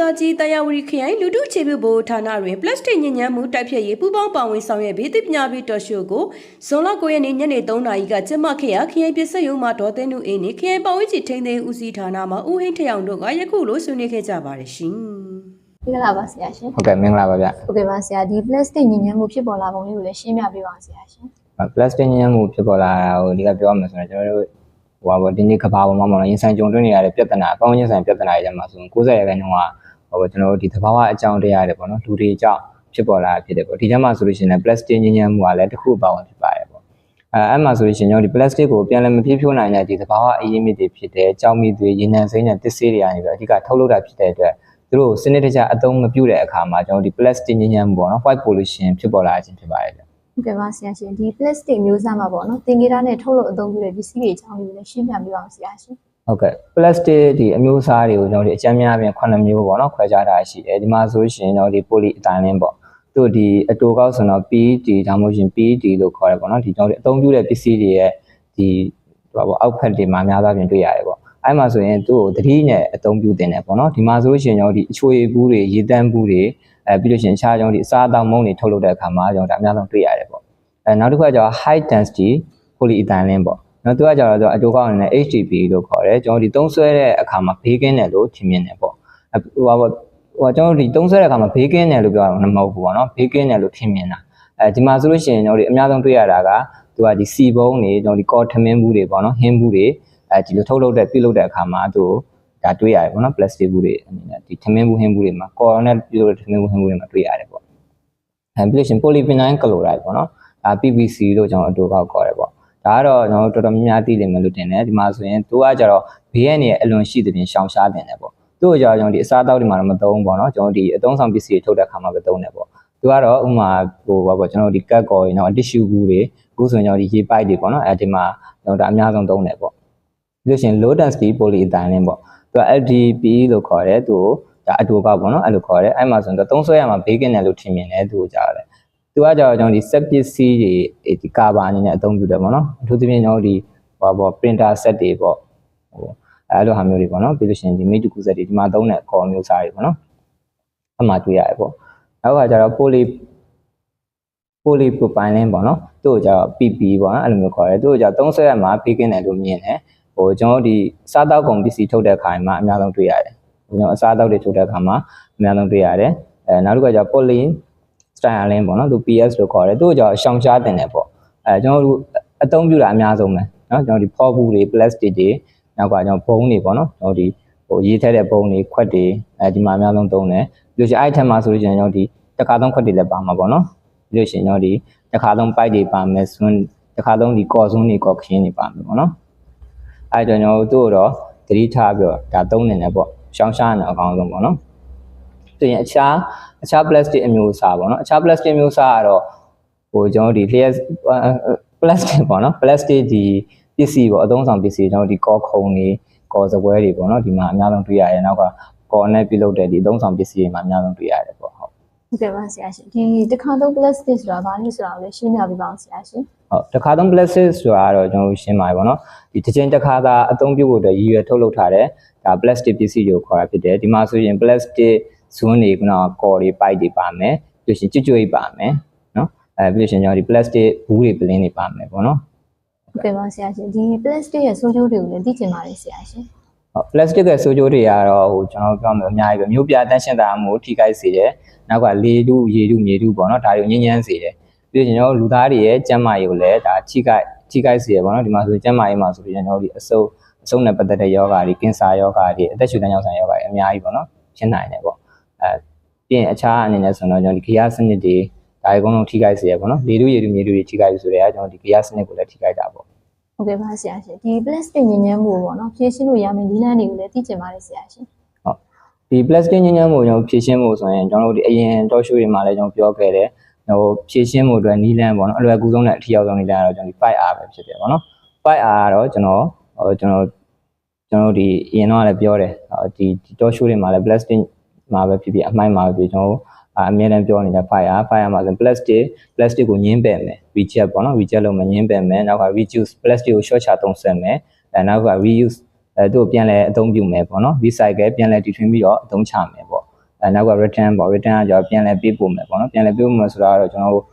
သားကြီးတာယာဝတီခရိုင်လူထုခြေပြုဘိုဌာနတွင် ပလတ်စတစ်ညဉ့်ညမ်းမှုတိုက်ဖျက်ရေးပူးပေါင်းပါဝင်ဆောင်ရွက်ပြီးသိပညာပြီးတော်ရှိုကိုဇွန်လ9ရက်နေ့ညနေ3နာရီကကျင်းပခဲ့ရာခရိုင်ပြည်ဆက်ရုံမှဒေါ်သိန်းနုအေးနှင့်ခရိုင်ပဝင်းကြီးထိန်းသိမ်းဦးစီးဌာနမှဦးဟိန်းထယောင်တို့ကယခုလိုဆွေးနွေးခဲ့ကြပါတယ်ရှင်။မင်္ဂလာပါဆရာရှင်ဟုတ်ကဲ့မင်္ဂလာပါဗျဟုတ်ကဲ့ပါဆရာဒီ plastic ညဉ့်ညမ်းမှုဖြစ်ပေါ်လာပုံလေးကိုလည်းရှင်းပြပေးပါဆရာရှင်ပလတ်စတစ်ညံ့မှုဖြစ်ပေါ်လာတာကိုဒီကပြောရမှာဆိုရင်ကျွန်တော်တို့ဟိုပါဘောဒီနေ့ကဘာပေါ်မှာမလို့ရင်ဆိုင်ကြုံတွေ့နေရတဲ့ပြဿနာအပေါင်းရင်ဆိုင်ပြဿနာတွေထဲမှာဆိုရင်90ရာခိုင်နှုန်းက ဟိုပါကျွန်တော်တို့ဒီသဘာဝအကြောင်းတရားတွေပေါ့နော်လူတွေကြောင့်ဖြစ်ပေါ်လာတာဖြစ်တယ်ပေါ့ဒီထဲမှာဆိုလို့ရှိရင်လည်းပလတ်စတစ်ညံ့ညံ့မှုကလည်းတစ်ခုအပေါင်းဖြစ်ပါတယ်ပေါ့အဲအဲ့မှာဆိုလို့ရှိရင်ကျွန်တော်ဒီပလတ်စတစ်ကိုပြန်လည်မပြည့်ဖြိုးနိုင်တဲ့ဒီသဘာဝအရင်းမြစ်တွေဖြစ်တဲ့ကြောင်မီတွေရေနံစိမ်းနဲ့တစ်ဆေးတွေကနေပြီးအဓိကထုတ်လုပ်တာဖြစ်တဲ့အတွက်သူတို့စနစ်တကျအသုံးမပြုတဲ့အခါမှာကျွန်တော်ဒီ plastic ညဉ့်ညံ့မှုပေါ့နော် white pollution ဖြစ်ပေါ်လာခြင်းဖြစ်ပါတယ်ဗျဟုတ်ကဲ့ပါဆရာရှင်ဒီ plastic မျိုးစားမှာပေါ့နော်သင်္ကေတနဲ့ထုတ်လုပ်အသုံးပြုတဲ့ပစ္စည်းတွေအကြောင်းလေးကိုလည်းရှင်းပြပေးပါဦးဆရာရှင် ဟုတ်ကဲ့ plastic ဒီအမျိုးအစားတွေကိုကျွန်တော်တို့အကြမ်းများပြင်9မျိုးပေါ့နော်ခွဲခြားထားရှိတယ်ဒီမှာဆိုလို့ရှိရင်ကျွန်တော်ဒီ polyethylene ပေါ့သူဒီအတူကောက်ဆိုတော့ PET ဒါမှမဟုတ်ရှင် PET လို့ခေါ်တယ်ပေါ့နော်ဒီကျွန်တော်တို့အသုံးပြုတဲ့ပစ္စည်းတွေရဲ့ဒီဟိုပါအောက်ဖက်တွေမှာအများသားပြင်တွေ့ရတယ်ပေါ့အဲ့မှာဆိုရင်သူ့ကိုသတိနဲ့အသုံးပြုတင်တယ်ပေါ့နော်ဒီမှာဆိုလို့ရှိရင်ကျွန်တော်ဒီအချွေဘူးတွေရေတန်းဘူးတွေအဲပြီးလို့ရှိရင်အခြားကျွန်တော်ဒီအစားအသောက်မုန့်တွေထုတ်လုပ်တဲ့အခါမှာကျွန်တော်ဒါအများဆုံးတွေ့ရတယ်ပေါ့အဲနောက်တစ်ခုကကျတော့ high density polyethylene ပေါ့ နော်သူကကြတော့သူအတူကောက်အနေနဲ့ HDP လို့ခေါ်တယ်ကျွန်တော်ဒီသုံးဆွဲတဲ့အခါမှာဘေးကင်းတယ်လို့ထင်မြင်တယ်ပေါ့အဟိုပါပေါ့ဟိုကျွန်တော်ဒီသုံးဆွဲတဲ့အခါမှာဘေးကင်းတယ်လို့ပြောတာမဟုတ်ဘူးပေါ့နော်ဘေးကင်းတယ်လို့ထင်မြင်တာအဲဒီမှာဆိုလို့ရှိရင်ကျွန်တော်ဒီအများဆုံးတွေ့ရတာကသူကဒီစီဘုံတွေကျွန်တော်ဒီကော်ထမင်းဘူးတွေပေါ့နော်ဟင်းဘူးတွေအဲဒီလိုထုတ်လုပ်တဲ့ပြုလုပ်တဲ့အခါမှာသူဒါတွေ့ရတယ်ပေါ့နော် plastic ဘူးတွေအနေနဲ့ဒီထမင်းဘူးဟင်းဘူးတွေမှာကော်နဲ့ပြုလုပ်တဲ့ထမင်းဘူးဟင်းဘူးတွေမှာတွေ့ရတယ်ပေါ့အဲပြီးလို့ရှိရင် polyphenol chloride ပေါ့နော်ဒါ PVC လို့ကျွန်တော်အတူကောက်ခေါ်တယ်ပေါ့ ဒါကတော့ကျွန်တော်တို့တော်တော်များများသိလိမ့်မယ်လို့ထင်တယ်ဒီမှာဆိုရင်သူကကြတော့ဘေးရနေအလွန်ရှိတဲ့ပြင်ရှောင်ရှားတင်တယ်ပေါ့သူ့ကိုကြတော့ကျွန်တော်ဒီအစားအသောက်တွေမှာတော့မသုံးဘူးပေါ့နော်ကျွန်တော်ဒီအသုံးဆောင်ပစ္စည်းတွေထုတ်တဲ့ခါမှာပဲသုံးတယ်ပေါ့သူကတော့ဥမာဟိုဘာပေါ့ကျွန်တော်ဒီကတ်ကော်တွေနော် tissue ဘူးတွေအခုဆိုရင်ကျွန်တော်ဒီရေပိုက်တွေပေါ့နော်အဲဒီမှာကျွန်တော်ဒါအများဆုံးသုံးတယ်ပေါ့ပြီးလို့ရှိရင် low density polyethylene ပေါ့သူက FDPE လို့ခေါ်တယ်သူကိုဒါအတူကောက်ပေါ့နော်အဲ့လိုခေါ်တယ်အဲ့မှာဆိုရင်သုံးဆွဲရမှာဘေးကင်းတယ်လို့ထင်မြင်တယ်သူကိုကြားရတယ် သူကကြတော့ကျွန်တော်ဒီ set ပစ္စည်းတွေဒီကာဗာအနေနဲ့အသုံးပြုတယ်ပေါ့နော်အထူးသဖြင့်ကျွန်တော်ဒီဟိုပေါ့ printer set တွေပေါ့ဟိုအဲလိုဟာမျိုးတွေပေါ့နော်ပြီးလို့ရှိရင်ဒီ mate to set တွေဒီမှာသုံးတဲ့ခေါ်မျိုးစားတွေပေါ့နော်အမှတွေ့ရတယ်ပေါ့နောက်ကကြတော့ poly polypropylene ပေါ့နော်သူ့ကိုကြတော့ PP ပေါ့နော်အဲ့လိုမျိုးခေါ်တယ်သူ့ကိုကြတော့သုံးဆွဲရမှာဖေးကင်းတယ်လို့မြင်တယ်ဟိုကျွန်တော်ဒီစားတောက်ကုန်ပစ္စည်းထုတ်တဲ့ခါမှာအများဆုံးတွေ့ရတယ်ကျွန်တော်အစားတောက်တွေထုတ်တဲ့ခါမှာအများဆုံးတွေ့ရတယ်အဲနောက်တစ်ခုကကြတော့ poly styling ပေါ့နော်သူ PS လို့ခေါ်တယ်သူ့ကြောင့်ရှောင်ရှားတင်တယ်ပေါ့အဲကျွန်တော်တို့အသုံးပြုတာအများဆုံးပဲနော်ကျွန်တော်ဒီ pop ဘူးတွေ plastic တွေနောက်ကကျွန်တော်ဘုံတွေပေါ့နော်ကျွန်တော်ဒီဟိုရေးထည့်တဲ့ဘုံတွေခွက်တွေအဲဒီမှာအများဆုံးသုံးတယ်ပြီးလို့ရှိရင်အဲ့ထက်မှာဆိုလို့ကျွန်တော်ဒီတခါသုံးခွက်တွေလည်းပါမှာပေါ့နော်ပြီးလို့ရှိရင်ကျွန်တော်ဒီတခါသုံးပိုက်တွေပါမယ်ဆွန်းတခါသုံးဒီကော်ဆွန်းတွေကော်ခင်းတွေပါမယ်ပေါ့နော်အဲ့တော့ကျွန်တော်တို့တော့သတိထားပြီးတော့ဒါသုံးနေတယ်ပေါ့ရှောင်းရှားနေအကောင်ဆုံးပေါ့နော် ဆိုရင်အခြားအခြား plastic အမျိုးအစားပေါ့နော်အခြား plastic အမျိုးအစားကတော့ဟိုကျွန်တော်ဒီ less plastic ပေါ့နော် plastic ဒီပစ္စည်းပေါ့အသုံးဆောင်ပစ္စည်းကျွန်တော်ဒီကောခုံတွေကောစပွဲတွေပေါ့နော်ဒီမှာအများဆုံးတွေ့ရတယ်နောက်ကကောနဲ့ပြုလုပ်တဲ့ဒီအသုံးဆောင်ပစ္စည်းတွေမှာအများဆုံးတွေ့ရတယ်ပေါ့ဟုတ်ဟုတ်ကဲ့ပါဆရာရှင်ဒီတစ်ခါသုံး plastic ဆိုတာဘာလို့ဆိုတာကိုလည်းရှင်းပြပေးပါဦးဆရာရှင်ဟုတ်တစ်ခါသုံး plastic ဆိုတာကတော့ကျွန်တော်ရှင်းပါတယ်ပေါ့နော်ဒီတစ်ချိန်တစ်ခါသာအသုံးပြုဖို့အတွက်ရည်ရွယ်ထုတ်လုပ်ထားတဲ့ဒါ plastic ပစ္စည်းတွေကိုခေါ်တာဖြစ်တယ်ဒီမှာဆိုရင် plastic ဇွန်းတွေခုနကကော်တွေပိုက်တွေပါမယ်ပြီးရှင်ကျွတ်ကျွတ်ပါမယ်နော်အဲပြီးရှင်ကျွန်တော်ဒီ plastic ဘူးတွေပလင်းတွေပါမယ်ပေါ့နော်ဟုတ်ကဲ့ပါဆရာရှင်ဒီ plastic ရဲ့ဆိုးကျိုးတွေကိုလည်းသိချင်ပါတယ်ဆရာရှင်ဟုတ် plastic ရဲ့ဆိုးကျိုးတွေကတော့ဟိုကျွန်တော်ပြောမယ်အများကြီးပဲမျိုးပြတန့်ရှင်းတာမှုထိခိုက်စေတယ်နောက်ကလေတုရေတုမြေတုပေါ့နော်ဒါတွေညဉ့်ညမ်းစေတယ်ပြီးရင်ကျွန်တော်လူသားတွေရဲ့ကျန်းမာရေးကိုလည်းဒါထိခိုက်ထိခိုက်စေရပေါ့နော်ဒီမှာဆိုကျန်းမာရေးမှာဆိုပြီးကျွန်တော်ဒီအဆုပ်အဆုပ်နဲ့ပတ်သက်တဲ့ယောဂါတွေကင်ဆာယောဂါတွေအသက်ရှူတန်းကြောင့်ဆိုင်ယောဂါတွေအများကြီးပေါ့နော်ဖြစ်နိုင်တယ်ပေါ့ အဲပြီးရင်အခြားအနေနဲ့ဆိုတော့ကျွန်တော်ဒီဂီယာစနစ်တွေဒါတွေအကုန်လုံးထိခိုက်စေရပေါ့နော်လေတုရေတုမြေတုတွေထိခိုက်ပြီဆိုတော့ကျွန်တော်ဒီဂီယာစနစ်ကိုလည်းထိခိုက်တာပေါ့ဟုတ်ကဲ့ပါဆရာရှင်ဒီ plastic ညဉ့်ညမ်းမှုပေါ့နော်ဖြည့်ရှင်းလို့ရမယ့်နည်းလမ်းတွေကိုလည်းသိချင်ပါတယ်ဆရာရှင်ဒီ plastic ညဉ့်ညမ်းမှုကျွန်တော်ဖြည့်ရှင်းမှုဆိုရင်ကျွန်တော်တို့ဒီအရင်တော့ရှိုးတွေမှာလည်းကျွန်တော်ပြောခဲ့တယ်ဟိုဖြည့်ရှင်းမှုအတွက်နီးလန်းပေါ့နော်အလွယ်ကူဆုံးနဲ့အထီရောက်ဆုံးနီးလန်းကတော့ကျွန်တော်ဒီ 5R ပဲဖြစ်တယ်ပေါ့နော် 5R ကတော့ကျွန်တော်ဟိုကျွန်တော်ကျွန်တော်ဒီအရင်တော့လည်းပြောတယ်ဒီဒီတော့ရှိုးတွေမှာလည်း plastic မှာပဲဖြစ်ဖြစ်အမှိုက်မှာပဲဖြစ်ကျွန်တော်အမြဲတမ်းပြောနေတာ fire fire မှာဆို plastic plastic ကိုညှင်းပယ်မယ် reject ပေါ့နော် reject လုပ်မယ်ညှင်းပယ်မယ်နောက်က reduce plastic ကို short ချသုံးဆွဲမယ်အဲနောက်က reuse အဲသူ့ကိုပြန်လဲအသုံးပြုမယ်ပေါ့နော် recycle ပြန်လဲတီထွင်ပြီးတော့အသုံးချမယ်ပေါ့အဲနောက်က return ပေါ့ return ကကျွန်တော်ပြန်လဲပေးပို့မယ်ပေါ့နော်ပြန်လဲပေးပို့မယ်ဆိုတာကတော့ကျွန်တော်တို့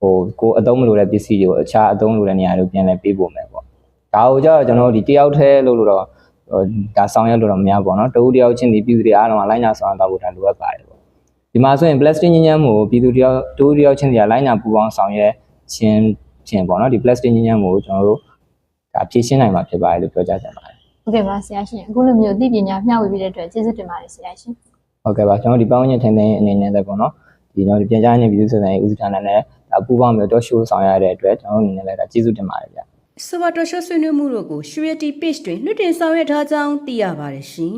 ဟိုကိုယ်အသုံးမလိုတဲ့ပစ္စည်းတွေကိုအခြားအသုံးလိုတဲ့နေရာတွေကိုပြန်လဲပေးပို့မယ်ပေါ့ဒါကိုကြတော့ကျွန်တော်တို့ဒီတယောက်တည်းလို့လို့တော့ဟို ဒါဆောင်ရွက်လို့တော့မများပါတော့တဦးတယောက်ချင်းဒီပြည်သူတွေအားလုံးကလိုင်းညာဆောင်ရွက်တော့ဒါလိုအပ်ပါတယ်ပေါ့ဒီမှာဆိုရင် plastic ညဉ့်ညမ်းမှုကိုပြည်သူတယောက်တဦးတယောက်ချင်းတွေကလိုင်းညာပူပေါင်းဆောင်ရွက်ခြင်းခြင်းပေါ့နော်ဒီ plastic ညဉ့်ညမ်းမှုကိုကျွန်တော်တို့ဒါဖြည့်ရှင်းနိုင်မှာဖြစ်ပါတယ်လို့ပြောကြချင်ပါတယ်ဟုတ်ကဲ့ပါဆရာရှင်အခုလိုမျိုးအသိပညာမျှဝေပေးတဲ့အတွက်ကျေးဇူးတင်ပါတယ်ဆရာရှင်ဟုတ်ကဲ့ပါကျွန်တော်ဒီပောင်းညင်ထင်တဲ့အနေနဲ့လည်းပေါ့နော်ဒီတော့ဒီပြန်ကြားနေပြည်သူ့စစ်တမ်းရေးဦးစီးဌာနနဲ့ဒါပူးပေါင်းပြီးတော့ရှိုးဆောင်ရတဲ့အတွက်ကျွန်တော်အနေနဲ့လည်းဒါကျေးဇူးတင်ပါတယ်ဗျာ ဆိုပါတော်ရှုဆွေးနွေးမှုတို့ကို Surety Page တွင်လွှင့်တင်ဆောင်ရွက်ထားကြောင်းသိရပါတယ်ရှင်